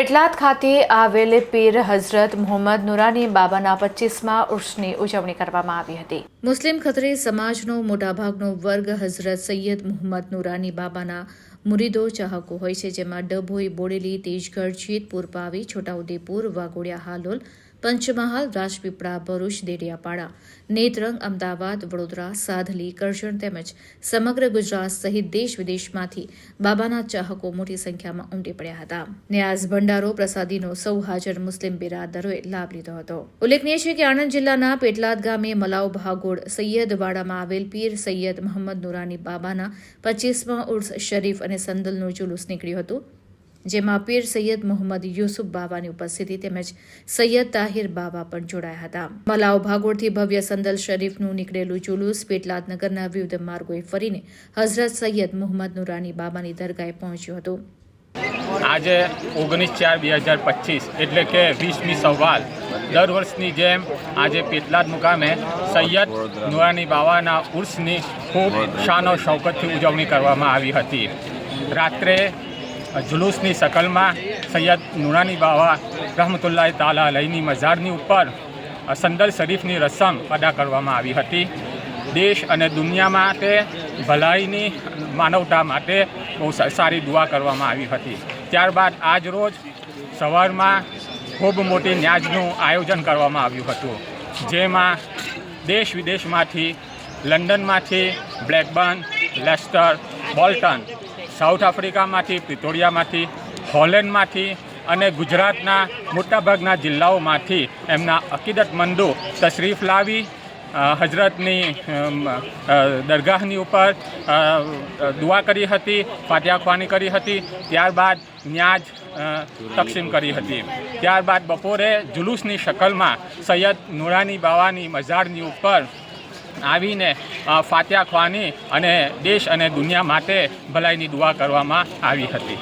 પેટલાદ ખાતે આવેલ પીર હઝરત મોહમ્મદ નુરાની બાબાના પચીસમાં ઉર્ષની ઉજવણી કરવામાં આવી હતી. મુસ્લિમ ખત્રી સમાજનો મોટાભાગનો વર્ગ હઝરત સૈયદ મુહમ્મદ નુરાની બાબાના મુરીદો ચાહકો હોય છે, જેમાં ડભોઈ, બોડેલી, તેજગઢ, જેતપુર, પાવી, છોટાઉદેપુર વાઘોડિયા હાલોલ, પંચમહાલ, રાજપીપળા, ભરૂચ, દેડિયાપાડા, નેત્રંગ, અમદાવાદ, વડોદરા, સાધલી, કરજણ તેમજ સમગ્ર ગુજરાત સહિત દેશ વિદેશમાંથી બાબાના ચાહકો મોટી સંખ્યામાં ઉમટી પડ્યા હતા. ન્યાઝ ભંડારો પ્રસાદીનો સૌ હાજર મુસ્લિમ બિરાદરોએ લાભ લીધો હતો. ઉલ્લેખનીય છે કે આણંદ જિલ્લાના પેટલાદ ગામે મલાવ ભાગોળ સૈયદવાડામાં આવેલ પીર સૈયદ મોહમ્મદ નુરાની બાબાના પચીસમાં ઉર્સ શરીફ અને સંદલનું જુલુસ નીકળ્યું હતું, જેમાં પીર સૈયદ મોહમ્મદ યુસુફ બાબાની ઉપસ્થિતિ તેમજ સૈયદ તાહિર બાબા પણ જોડાયા હતા. મલાવ ભાગોળથી ભવ્ય સંદલ શરીફનું નીકળેલું જુલુસ પેટલાદ નગરના વિવિધ માર્ગોએ ફરીને હઝરત સૈયદ મોહમ્મદ નુરાની બાબાની દરગાહે પહોંચ્યું હતું. આજે ઓગણીસ ચાર બે હજાર પચીસ એટલે કે વીસમી સવાલ, દર વર્ષની જેમ આજે પેટલાદ મુકામે સૈયદ નુરાની બાવાના ઉર્સની ખૂબ શાનો શૌકતથી ઉજવણી કરવામાં આવી હતી. રાત્રે જુલુસની શકલમાં સૈયદ નુરાની બાવા રહમતુલ્લાહ તાલા અલહીની મઝારની ઉપર સંદલ શરીફની રસમ અદા કરવામાં આવી હતી. દેશ અને દુનિયા માટે ભલાઈની માનવતા માટે બહુ સારી દુઆ કરવામાં આવી હતી. ત્યારબાદ આજ રોજ સવારમાં ખૂબ મોટી ન્યાજનું આયોજન કરવામાં આવ્યું હતું. જેમાં દેશ વિદેશમાંથી, લંડનમાંથી બ્લેકબર્ન, લેસ્ટર, બોલ્ટન સાઉથ આફ્રિકામાંથી, પિતોડિયામાંથી, હોલેન્ડમાંથી અને ગુજરાતના મોટાભાગના જિલ્લાઓમાંથી એમના અકીદતમંદો તશરીફ લાવી હજરતની દરગાહની ઉપર દુઆ કરી હતી ફાટિયાખવાની કરી હતી, ત્યારબાદ ન્યાજ તકસીમ કરી હતી. ત્યારબાદ બપોરે જુલુસની શકલમાં સૈયદ નુરાની બાવાની મઝારની ઉપર આવીને ફાત્યા ખવાની અને દેશ અને દુનિયા માટે ભલાઈની દુઆ કરવામાં આવી હતી.